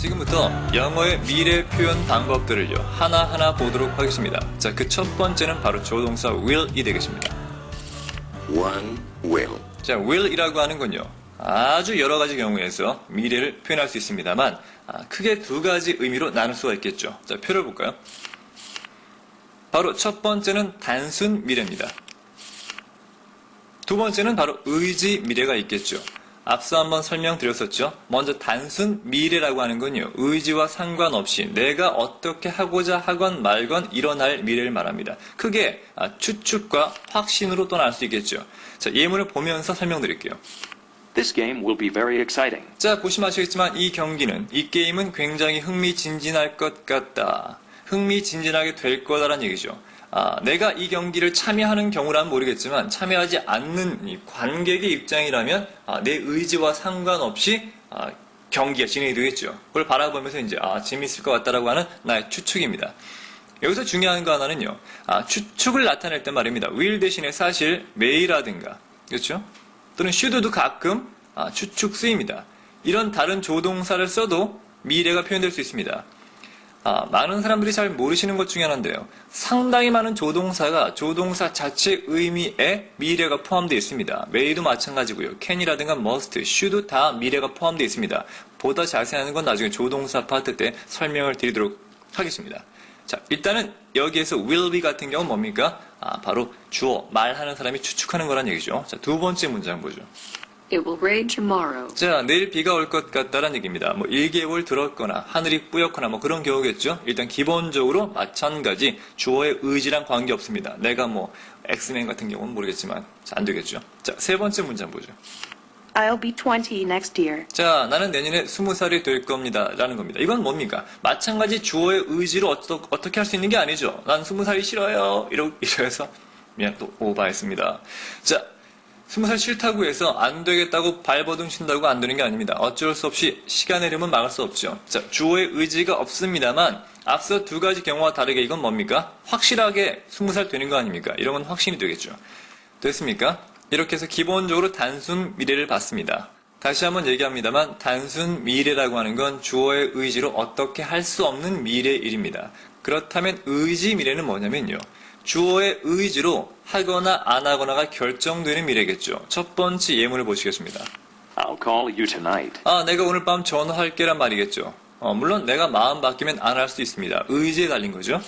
지금부터 영어의 미래 표현 방법들을요 하나하나 보도록 하겠습니다. 자, 그 첫 번째는 바로 조동사 will이 되겠습니다. One will. 자, will이라고 하는 건요. 아주 여러 가지 경우에서 미래를 표현할 수 있습니다만 아, 크게 두 가지 의미로 나눌 수가 있겠죠. 자, 표를 볼까요? 바로 첫 번째는 단순 미래입니다. 두 번째는 바로 의지 미래가 있겠죠. 앞서 한번 설명드렸었죠. 먼저 단순 미래라고 하는 건요. 의지와 상관없이 내가 어떻게 하고자 하건 말건 일어날 미래를 말합니다. 크게 아, 추측과 확신으로 또 나올 수 있겠죠. 자, 예문을 보면서 설명드릴게요. This game will be very exciting. 자, 보시면 아시겠지만 이 경기는, 이 게임은 굉장히 흥미진진할 것 같다. 흥미진진하게 될 거다라는 얘기죠. 아, 내가 이 경기를 참여하는 경우라면 모르겠지만 참여하지 않는 이 관객의 입장이라면 아, 내 의지와 상관없이 아, 경기가 진행이 되겠죠. 그걸 바라보면서 이제 아, 재밌을 것 같다라고 하는 나의 추측입니다. 여기서 중요한 거 하나는요. 아, 추측을 나타낼 때 말입니다. will 대신에 사실 may라든가 그렇죠? 또는 should도 가끔 아, 추측 쓰입니다. 이런 다른 조동사를 써도 미래가 표현될 수 있습니다. 아, 많은 사람들이 잘 모르시는 것 중에 하나인데요. 상당히 많은 조동사가 조동사 자체 의미에 미래가 포함되어 있습니다. may도 마찬가지고요. can이라든가 must, should 다 미래가 포함되어 있습니다. 보다 자세한 건 나중에 조동사 파트 때 설명을 드리도록 하겠습니다. 자, 일단은 여기에서 will be 같은 경우는 뭡니까? 아, 바로 주어, 말하는 사람이 추측하는 거란 얘기죠. 자, 두 번째 문장 보죠. It will rain tomorrow. 자, 내일 비가 올 것 같다는 얘기입니다. 뭐 일개월 들었거나 하늘이 뿌옇거나 뭐 그런 경우겠죠. 일단 기본적으로 마찬가지 주어의 의지랑 관계 없습니다. 내가 뭐 엑스맨 같은 경우는 모르겠지만 자, 안 되겠죠. 자, 세 번째 문장 보죠. I'll be 20 next year. 자, 나는 내년에 스무 살이 될 겁니다. 라는 겁니다. 이건 뭡니까? 마찬가지 주어의 의지로 어떠, 어떻게 할 수 있는 게 아니죠. 난 스무 살이 싫어요. 이러, 이래서, 미안, 또 오바했습니다. 자, 스무 살 싫다고 해서 안 되겠다고 발버둥 친다고 안 되는 게 아닙니다. 어쩔 수 없이 시간의 흐름은 막을 수 없죠. 자, 주어의 의지가 없습니다만, 앞서 두 가지 경우와 다르게 이건 뭡니까? 확실하게 스무 살 되는 거 아닙니까? 이런 건 확신이 되겠죠. 됐습니까? 이렇게 해서 기본적으로 단순 미래를 봤습니다. 다시 한번 얘기합니다만 단순 미래라고 하는 건 주어의 의지로 어떻게 할 수 없는 미래 일입니다. 그렇다면 의지 미래는 뭐냐면요. 주어의 의지로 하거나 안 하거나가 결정되는 미래겠죠. 첫 번째 예문을 보시겠습니다. I'll call you tonight. 아, 내가 오늘 밤 전화할게란 말이겠죠. 어, 물론 내가 마음 바뀌면 안 할 수 있습니다. 의지에 달린 거죠.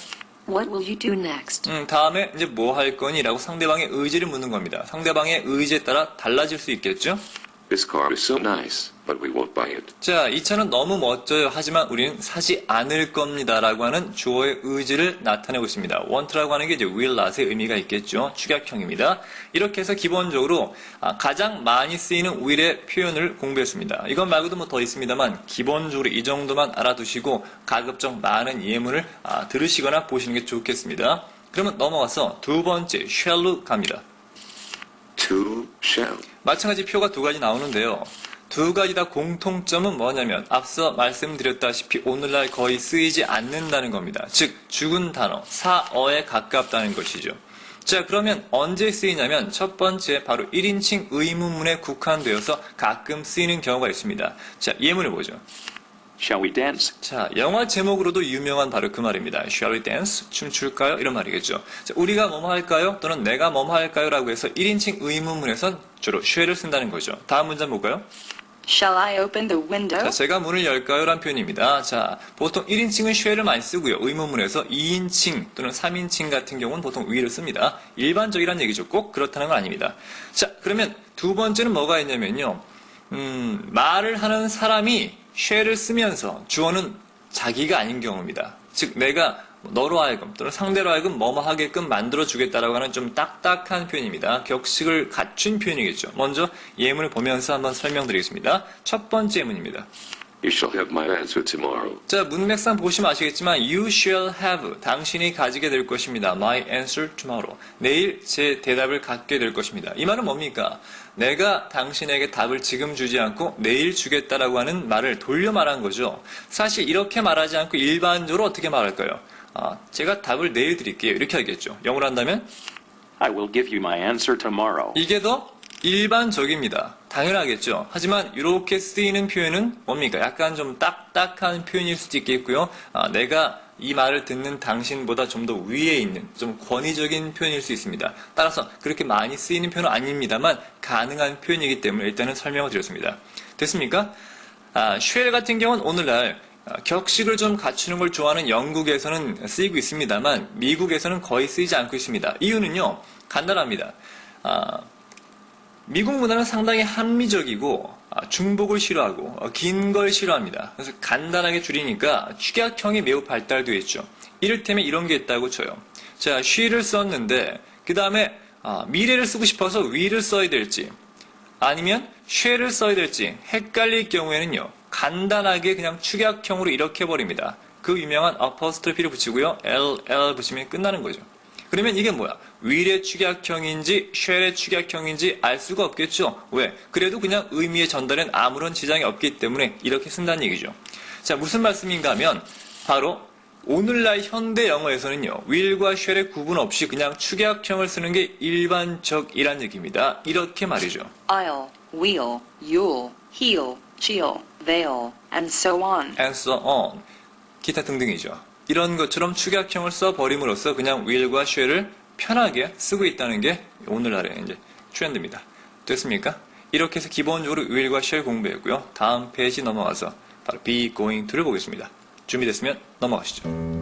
What will you do next? 음, 다음에 이제 뭐 할 거니? 라고 상대방의 의지를 묻는 겁니다. 상대방의 의지에 따라 달라질 수 있겠죠? This car is so nice, but we won't buy it. 자, 이 차는 너무 멋져요. 하지만 우리는 사지 않을 겁니다. 라고 하는 주어의 의지를 나타내고 있습니다. want라고 하는 게 이제 will not의 의미가 있겠죠. 축약형입니다. 이렇게 해서 기본적으로 아, 가장 많이 쓰이는 will의 표현을 공부했습니다. 이건 말고도 뭐 더 있습니다만 기본적으로 이 정도만 알아두시고 가급적 많은 예문을 아, 들으시거나 보시는 게 좋겠습니다. 그러면 넘어가서 두 번째 shall로 갑니다. To shall. 마찬가지 표가 두 가지 나오는데요. 두 가지 다 공통점은 뭐냐면 앞서 말씀드렸다시피 오늘날 거의 쓰이지 않는다는 겁니다. 즉 죽은 단어 사어에 가깝다는 것이죠. 자 그러면 언제 쓰이냐면 첫 번째 바로 1인칭 의문문에 국한되어서 가끔 쓰이는 경우가 있습니다. 자 예문을 보죠. Shall we dance? 자, 영화 제목으로도 유명한 바로 그 말입니다. Shall we dance? 춤출까요? 이런 말이겠죠. 자, 우리가 뭐뭐 할까요? 또는 내가 뭐뭐 할까요? 라고 해서 1인칭 의문문에선 주로 shall을 쓴다는 거죠. 다음 문장 볼까요? Shall I open the window? 자, 제가 문을 열까요? 란 표현입니다. 자, 보통 1인칭은 shall을 많이 쓰고요. 의문문에서 2인칭 또는 3인칭 같은 경우는 보통 위를 씁니다. 일반적이란 얘기죠. 꼭 그렇다는 건 아닙니다. 자, 그러면 두 번째는 뭐가 있냐면요. 음, 말을 하는 사람이 shall을 쓰면서 주어는 자기가 아닌 경우입니다. 즉, 내가 너로 하여금 또는 상대로 하여금 뭐뭐 하게끔 만들어주겠다라고 하는 좀 딱딱한 표현입니다. 격식을 갖춘 표현이겠죠. 먼저 예문을 보면서 한번 설명드리겠습니다. 첫 번째 예문입니다. You shall have my answer tomorrow. 자, 문맥상 보시면 아시겠지만 you shall have 당신이 가지게 될 것입니다. my answer tomorrow. 내일 제 대답을 갖게 될 것입니다. 이 말은 뭡니까? 내가 당신에게 답을 지금 주지 않고 내일 주겠다라고 하는 말을 돌려 말한 거죠. 사실 이렇게 말하지 않고 일반적으로 어떻게 말할까요? 아, 제가 답을 내일 드릴게요. 이렇게 하겠죠. 영어로 한다면 I will give you my answer tomorrow. 이게 더 일반적입니다. 당연하겠죠. 하지만 이렇게 쓰이는 표현은 뭡니까? 약간 좀 딱딱한 표현일 수도 있겠고요. 아, 내가 이 말을 듣는 당신보다 좀 더 위에 있는 좀 권위적인 표현일 수 있습니다. 따라서 그렇게 많이 쓰이는 표현은 아닙니다만 가능한 표현이기 때문에 일단은 설명을 드렸습니다. 됐습니까? 아, 쉘 같은 경우는 오늘날 아, 격식을 좀 갖추는 걸 좋아하는 영국에서는 쓰이고 있습니다만 미국에서는 거의 쓰이지 않고 있습니다. 이유는요 간단합니다. 아, 미국 문화는 상당히 합리적이고 아, 중복을 싫어하고 긴걸 싫어합니다. 그래서 간단하게 줄이니까 축약형이 매우 발달되어 있죠. 이를테면 이런 게 있다고 쳐요. 자, she를 썼는데 그 다음에 미래를 쓰고 싶어서 we를 써야 될지 아니면 쉘을 써야 될지 헷갈릴 경우에는요. 간단하게 그냥 축약형으로 이렇게 해버립니다. 그 유명한 apostrophe를 붙이고요. ll 붙이면 끝나는 거죠. 그러면 이게 뭐야? will의 축약형인지 쉘의 축약형인지 알 수가 없겠죠. 왜? 그래도 그냥 의미의 전달엔 아무런 지장이 없기 때문에 이렇게 쓴다는 얘기죠. 자, 무슨 말씀인가 하면 바로 오늘날 현대 영어에서는요, will과 쉘의 구분 없이 그냥 축약형을 쓰는 게 일반적이란 얘기입니다. 이렇게 말이죠. I'll, we'll, you'll, he'll, she'll, they'll, and so on. and so on. 기타 등등이죠. 이런 것처럼 축약형을 써버림으로써 그냥 will과 shall을 편하게 쓰고 있다는 게 오늘날의 이제 트렌드입니다. 됐습니까? 이렇게 해서 기본적으로 will과 shall 공부했고요. 다음 페이지 넘어가서 바로 be going to를 보겠습니다. 준비됐으면 넘어가시죠.